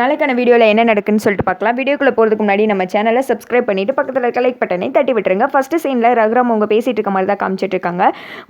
நாளைக்கான வீடியோவில் என்ன நடக்குன்னு சொல்லிட்டு பார்க்கலாம். வீடியோக்குள்ளே போகிறதுக்கு முன்னாடி நம்ம சேனலை சப்ஸ்கிரைப் பண்ணிவிட்டு பக்கத்தில் இருக்க லைக் பட்டனை தட்டி விட்டுருங்க. ஃபஸ்ட்டு சீனில் ரகுராம் அவங்க பேசிகிட்டு இருக்க மாதிரி தான் காமிச்சிட்டு இருக்காங்க.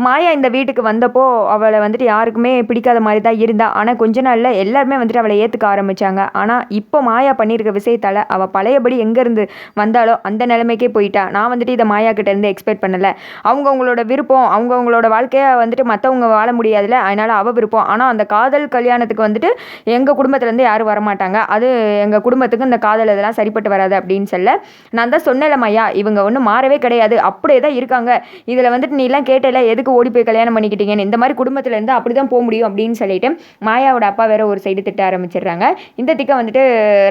மாயா இந்த வீட்டுக்கு வந்தப்போ அவளை வந்துட்டு யாருக்குமே பிடிக்காத மாதிரி தான் இருந்தா. ஆனால் கொஞ்ச நாளில் எல்லாருமே வந்துட்டு அவளை ஏற்றுக்க ஆரம்பிச்சாங்க. ஆனால் இப்போ மாயா பண்ணியிருக்க விஷயத்தால் அவள் பழையபடி எங்கேருந்து வந்தாலோ அந்த நிலைமைக்கே போயிட்டா. நான் வந்துட்டு இதை மாயா கிட்டேருந்து எக்ஸ்பெக்ட் பண்ணலை. அவங்கவுங்களோட விருப்பம் அவங்கவுங்களோட வாழ்க்கையை வந்துட்டு மற்றவங்க வாழ முடியாதுல்ல. அதனால் அவள் விருப்பம். ஆனால் அந்த காதல் கல்யாணத்துக்கு வந்துட்டு எங்கள் குடும்பத்துலேருந்து யாரும் வரமாட்டாங்க. அது எங்கள் குடும்பத்துக்கு இந்த காதல் இதெல்லாம் சரிப்பட்டு வராது அப்படின்னு சொல்ல நான் தான் சொன்னேன்ல இவங்க ஒன்றும் மாறவே கிடையாது. அப்படியே தான் இருக்காங்க. இதில் வந்துட்டு நீலாம் கேட்டல எதுக்கு ஓடி போய் கல்யாணம் பண்ணிக்கிட்டீங்கன்னு? இந்த மாதிரி குடும்பத்தில் இருந்து அப்படி தான் போக முடியும். அப்படின்னு சொல்லிட்டு மாயாவோட அப்பா வேற ஒரு சைடு திட்ட ஆரம்பிச்சிடுறாங்க. இந்த திக்க வந்துட்டு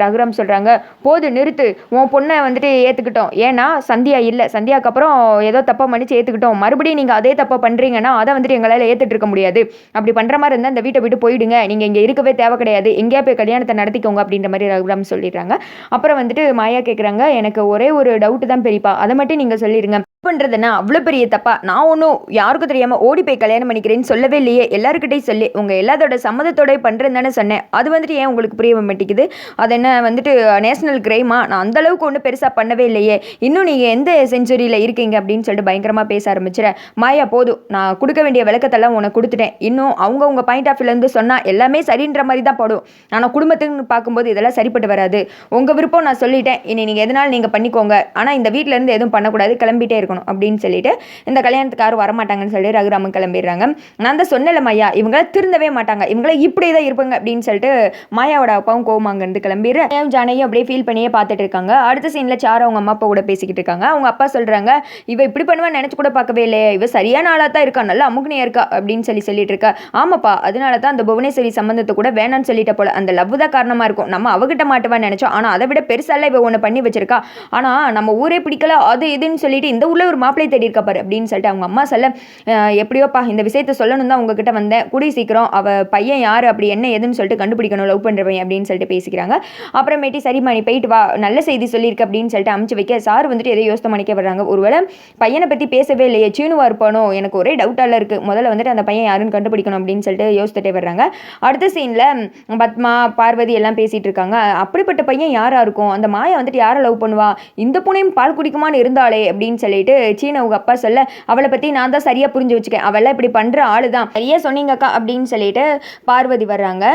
ரகுராம் சொல்கிறாங்க போது நிறுத்து. உன் பொண்ணை வந்துட்டு ஏற்றுக்கிட்டோம் ஏன்னா சந்தியா இல்லை. சந்தியாக்கு அப்புறம் ஏதோ தப்பாக மன்னிச்சு ஏற்றுக்கிட்டோம் மறுபடியும் நீங்கள் அதே தப்பாக பண்ணுறீங்கன்னா அதை வந்துட்டு எங்களால் ஏற்றுட்டு இருக்க முடியாது. அப்படி பண்ணுற மாதிரி இருந்தால் இந்த வீட்டை விட்டு போயிடுங்க. நீங்கள் இங்கே இருக்கவே தேவை கிடையாது. எங்கேயா போய் கல்யாணத்தை நடத்திக்கோங்க அப்படின்ற மாதிரி ரகுராம் சொல்லிடுறாங்க. அப்புறம் வந்துட்டு மாயா கேட்குறாங்க எனக்கு ஒரே ஒரு டவுட்டு தான் பெரியப்பா. அதை மட்டும் நீங்கள் சொல்லிடுங்க. பண்ணுறதுன்னா அவ்வளோ பெரிய தப்பா? நான் ஒன்றும் யாருக்கும் தெரியாமல் ஓடி போய் கல்யாணம் பண்ணிக்கிறேன்னு சொல்லவே இல்லையே. எல்லாருக்கிட்டையும் சொல்லி. உங்கள் எல்லாத்தோட சம்மதத்தோட பண்ணுறேன் தானே சொன்னேன். அது வந்துட்டு ஏன் உங்களுக்கு புரிய மாட்டேங்குது? அது என்ன வந்துட்டு நேஷனல் கிரைமா நான் அந்த அளவுக்கு ஒன்றும் பெருசாக பண்ணவே இல்லையே. இன்னும் நீங்கள் எந்த செஞ்சுரியில் இருக்கீங்க அப்படின்னு சொல்லிட்டு பயங்கரமாக பேச ஆரம்பிச்சிட. மாயா போதும். நான் கொடுக்க வேண்டிய விளக்கத்தெல்லாம் உனக்கு கொடுத்துட்டேன். இன்னும் அவங்கவுங்க பாயிண்ட் ஆஃப் வியூலேருந்து சொன்னால் எல்லாமே சரின்ற மாதிரி தான் போடும். ஆனால் குடும்பத்துக்கு பார்க்கும்போது இதெல்லாம் சரிப்பட்டு வராது. உங்கள் விருப்பம் நான் சொல்லிட்டேன். இனி நீங்கள் எதனாலும் நீங்கள் பண்ணிக்கோங்க. ஆனால் இந்த வீட்டிலேருந்து எதுவும் பண்ணக்கூடாது. கிளம்பிட்டே இருக்கும் இருக்கணும் அப்படின்னு சொல்லிட்டு இந்த கல்யாணத்துக்கு யாரும் வரமாட்டாங்கன்னு சொல்லி ரகுராமன் கிளம்பிடுறாங்க. நான் தான் சொன்னல மையா இவங்கள திருந்தவே மாட்டாங்க. இவங்கள இப்படி தான் இருப்பாங்க அப்படின்னு சொல்லிட்டு மாயாவோட அப்பாவும் கோவமாங்கிறது கிளம்பிடுற மாயாவும் ஜானையும் அப்படியே ஃபீல் பண்ணியே பார்த்துட்டு இருக்காங்க. அடுத்த சீனில் சாரு அவங்க அம்மா அப்பா கூட பேசிக்கிட்டு இருக்காங்க. அவங்க அப்பா சொல்கிறாங்க இவ இப்படி பண்ணுவா நினச்சி கூட பார்க்கவே இல்லையே. இவ சரியான ஆளாக தான் இருக்கா. நல்லா அமுக்குனியா இருக்கா? அப்படின்னு சொல்லி சொல்லிட்டு இருக்கா. ஆமாப்பா அதனால தான் அந்த புவனேஸ்வரி சம்பந்தத்தை கூட வேணாம்னு சொல்லிட்ட போல. அந்த லவ் தான் காரணமாக இருக்கும். நம்ம அவகிட்ட மாட்டுவான்னு நினச்சோம். ஆனால் அதை விட பெருசால இவ ஒன்று பண்ணி வச்சிருக்கா. ஆனால் நம்ம ஊரே பிடிக்கல அது இதுன்னு சொல்லிட்டு இந்த ஊரில் ஒரு மாப்பிள்ளை தேடி இருக்கா பாரு அப்படின்னு சொல்லிட்டு அவங்க அம்மா சொல்ல எப்படியோப்பா இந்த விஷயத்த சொல்லணும் தான் உங்ககிட்ட வந்தேன். கூடி சீக்கிரம் அவ பையன் யார் அப்படி என்ன ஏதுன்னு சொல்லிட்டு கண்டுபிடிக்கணும் லவ் பண்ணுற பையன் அப்படின்னு சொல்லிட்டு பேசிக்கிறாங்க. அப்புறமேட்டி சரிம்மா நீ போயிட்டு வா நல்ல செய்தி சொல்லியிருக்கு அப்படின்னு சொல்லிட்டு அமுச்சு வைக்க சார் வந்துட்டு எதை யோசனை பண்ணிக்க வர்றாங்க. ஒருவேளை பையனை பற்றி பேசவே இல்லையே சீனுவா இருப்பானோ? எனக்கு ஒரே டவுட்டால இருக்குது முதல்ல வந்துட்டு அந்த பையன் யாருன்னு கண்டுபிடிக்கணும் அப்படின்னு சொல்லிட்டு யோசித்துட்டே வர்றாங்க. அடுத்த சீனில் பத்மா பார்வதி எல்லாம் பேசிகிட்டு இருக்காங்க. அப்படிப்பட்ட பையன் யாராக இருக்கும்? அந்த மாயா வந்துட்டு யாரை லவ் பண்ணுவா? இந்த பூனையும் பால் குடிக்குமான்னு இருந்தாலே அப்படின்னு சொல்லிட்டு சீன உங்க அப்பா சொல்ல அவளை பற்றி நான் தான் சரியாக புரிஞ்சு வச்சுக்கேன். அவளை இப்படி பண்ணுற ஆளு தான் சரியாக சொன்னீங்கக்கா அப்படின்னு சொல்லிட்டு பார்வதி வர்றாங்க.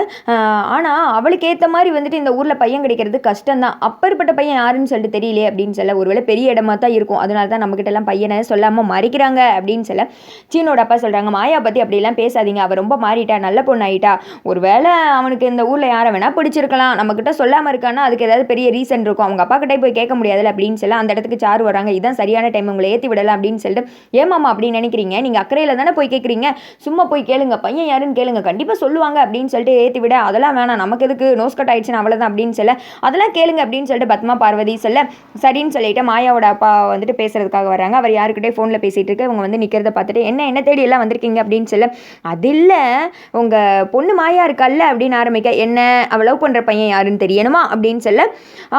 ஆனால் அவளுக்கு ஏற்ற மாதிரி வந்துட்டு இந்த ஊரில் பையன் கிடைக்கிறது கஷ்டம்தான். அப்பேற்பட்ட பையன் யாருன்னு சொல்லிட்டு தெரியலையே அப்படின்னு சொல்ல ஒருவேளை பெரிய இடமா தான் இருக்கும். அதனால தான் நம்மக்கிட்ட எல்லாம் பையனை சொல்லாமல் மறைக்கிறாங்க அப்படின்னு சொல்ல சீனோட அப்பா சொல்கிறாங்க மாயா பற்றி அப்படிலாம் பேசாதீங்க. அவள் ரொம்ப மாறிட்டா நல்ல பொண்ணு ஆயிட்டா. ஒருவேளை அவனுக்கு இந்த ஊரில் யாரை வேணால் பிடிச்சிருக்கலாம். நம்மக்கிட்ட சொல்லாமல் இருக்கான்னா அதுக்கு ஏதாவது பெரிய ரீசன் இருக்கும். அவங்க அப்பா கிட்டே போய் கேட்க முடியாதுல்ல அப்படின்னு சொல்ல அந்த இடத்துக்கு சாரு வராங்க இதான் சரியான டைம் உங்களை ஏற்றி விடலாம் அப்படின்னு சொல்லிட்டு ஏமாமா அப்படின்னு நினைக்கிறீங்க? நீங்கள் அக்கறையில் தானே போய் கேட்குறீங்க சும்மா போய் கேளுங்க. பையன் யாருன்னு கேளுங்க. கண்டிப்பாக சொல்லுவாங்க. அப்படின்னு சொல்லிட்டு ஏற்றி விட அதெல்லாம் வேணாம். நமக்கு எதுக்கு? நோஸ் கட் ஆயிடுச்சுன்னு அவ்வளோதான் அப்படின்னு சொல்ல அதெல்லாம் கேளுங்க. அப்படின்னு சொல்லிட்டு பத்மா பார்வதி சொல்ல சரின்னு சொல்லிட்டு மாயாவோட அப்பா வந்துட்டு பேசுறதுக்காக வராங்க அவர் யாருக்கிட்டே ஃபோனில் பேசிகிட்டு இருக்கு. இவங்க வந்து நிற்கிறத பார்த்துட்டு என்ன என்ன தேடி எல்லாம் வந்திருக்கீங்க? அப்படின்னு சொல்ல அது இல்லை. உங்கள் பொண்ணு மாயா இருக்கல்ல? அப்படின்னு ஆரம்பிக்க என்ன? அவள் லவ் பண்ணுற பையன் யாருன்னு தெரியணுமா? அப்படின்னு சொல்ல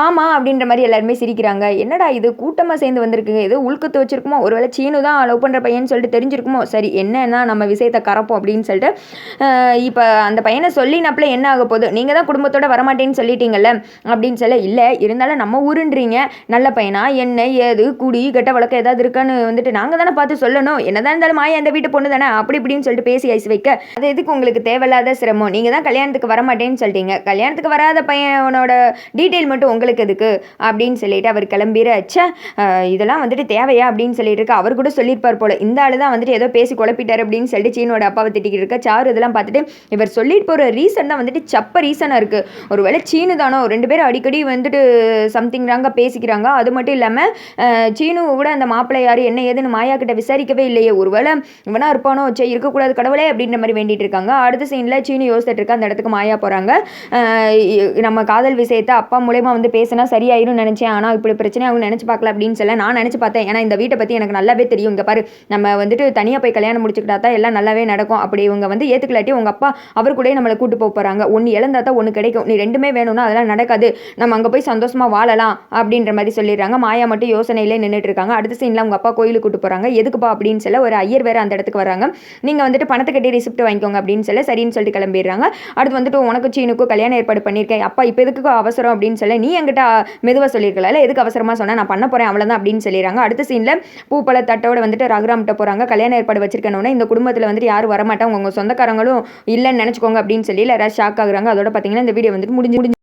ஆமாம் அப்படின்ற மாதிரி எல்லாருமே சிரிக்கிறாங்க. என்னடா இது? கூட்டமாக சேர்ந்து வந்திருக்கு ஏதோ உள்கத்து வச்சிருக்குமோ? ஒருவேளை சீனு தான் லவ் பண்ணுற பையன் சொல்லிட்டு தெரிஞ்சிருக்குமோ? சரி என்னன்னா நம்ம விஷயத்தை கறப்போம் அப்படின்னு சொல்லிட்டு இப்போ அந்த பையனை சொல்லினப்பில் என்ன ஆக போகுது? நீங்கள் தான் குடும்பத்தோட வரமாட்டேன்னு சொல்லிட்டீங்கல்ல? அப்படின்னு சொல்ல இல்லை இருந்தாலும் நம்ம ஊருன்றீங்க. நல்ல பையனா? என்ன? ஏது? குடி? கெட்ட வழக்கம் ஏதாவது இருக்கான்னு வந்துட்டு நாங்கள் தானே பார்த்து சொல்லணும். என்னதான் இருந்தாலும் மாயா அந்த வீட்டு பொண்ணு தானே? அப்படி இப்படின்னு சொல்லிட்டு பேசி ஐஸ் வைக்க. அது எதுக்கு உங்களுக்கு தேவையில்லாத சிரமம்? நீங்கள் தான் கல்யாணத்துக்கு வரமாட்டேன்னு சொல்லிட்டீங்க. கல்யாணத்துக்கு வராத பையனோட டீட்டெயில் மட்டும் உங்களுக்கு எதுக்கு? அப்படின்னு சொல்லிட்டு அவர் கிளம்பிற இதெல்லாம் வந்துட்டு தேவையா? அப்படின்னு சொல்லிட்டு இருக்க. அவர் கூட சொல்லியிருப்பார் போல. இந்த ஆள் தான் வந்துட்டு ஏதோ பேசி குழப்பிட்டார் அப்படின்னு சொல்லிட்டு சீனோட அப்பாவை திட்டிக்கிட்டு இருக்கா. சாரு இதெல்லாம் பார்த்துட்டு இவர் சொல்லிட்டு போகிற ரீசன் தான் வந்துட்டு சப்ப ரீசனாக இருக்குது ஒருவேளை சீனு தானோ ரெண்டு பேரும் அடிக்கடி வந்துட்டு சம்திங் ராங்க பேசிக்கிறாங்க. அது மட்டும் இல்லாமல் சீனு கூட அந்த மாப்பிள்ளை யார் என்ன ஏதுன்னு மாயா கிட்ட விசாரிக்கவே இல்லையே. ஒருவேளை இவனா இருப்பானோ சே இருக்கக்கூடாது கடவுளே அப்படின்ற மாதிரி வேண்டிட்டு இருக்காங்க. அடுத்த சீனில் சீனு யோசிச்சுட்டு இருக்க. அந்த இடத்துக்கு மாயா போகிறாங்க நம்ம காதல் விஷயத்தை அப்பா மூலயமா வந்து பேசினா சரியாயிரும் நினச்சேன். ஆனால் இப்படி பிரச்சனை அவங்க நினச்சி பார்க்கல அப்படின்னு சொல்ல நான் நினச்சி பார்த்தேன். ஏன்னா இந்த இந்த வீட்டை பற்றி எனக்கு நல்லாவே தெரியும். இங்கே பாரு நம்ம வந்துட்டு தனியாக போய் கல்யாணம் முடிச்சுக்கிட்டா தான் எல்லாம் நல்லாவே நடக்கும். அப்படி இவங்க வந்து ஏற்றுக்கலாட்டி உங்கள் அப்பா அவர் கூட நம்மளை கூட்டு போக போகிறாங்க ஒன்று இழந்தா தான் ஒன்று கிடைக்கும். நீ ரெண்டுமே வேணும்னா அதெல்லாம் நடக்காது. நம்ம அங்கே போய் சந்தோஷமாக வாழலாம் அப்படின்ற மாதிரி சொல்லிடுறாங்க. மாயா மட்டும் யோசனையிலே நின்றுட்டு இருக்காங்க. அடுத்த சீனில் அவங்க அப்பா கோயிலுக்கு கூட்டு போகிறாங்க எதுக்குப்பா அப்படின்னு சொல்ல ஒரு ஐயர் வேறு அந்த இடத்துக்கு வராங்க. நீங்கள் வந்துட்டு பணத்தை கட்டி ரிசிப்ட் வாங்கிக்கோங்க அப்படின்னு சொல்ல சரின்னு சொல்லிட்டு கிளம்பிடுறாங்க. அடுத்து வந்துட்டு உனக்கு சீனுக்கும் கல்யாணம் ஏற்பாடு பண்ணியிருக்கேன். அப்பா இப்போ எதுக்கு அவசரம் அப்படின்னு சொல்ல நீ என்கிட்ட மெதுவாக சொல்லியிருக்கல எதுக்கு அவசரமாக சொன்னால் நான் பண்ண போகிறேன் அவ்வளோதான் அப்படின்னு சொல்லிடுறாங்க. அடுத்த சீனில் பூப்பழ தட்டோட வந்துட்டு ரகுராம்கிட்ட போகிறாங்க கல்யாண ஏற்பாடு வச்சிருக்கணும்னா இந்த குடும்பத்தில் வந்துட்டு யாரும் வரமாட்டாங்க. உங்கள் சொந்தக்காரங்களும் இல்லைன்னு நினச்சிக்கோங்க அப்படின்னு சொல்லி எல்லாரும் ஷாக் ஆகுறாங்க. அதோட பார்த்தீங்கன்னா இந்த வீடியோ வந்துட்டு முடிஞ்சு முடிஞ்சு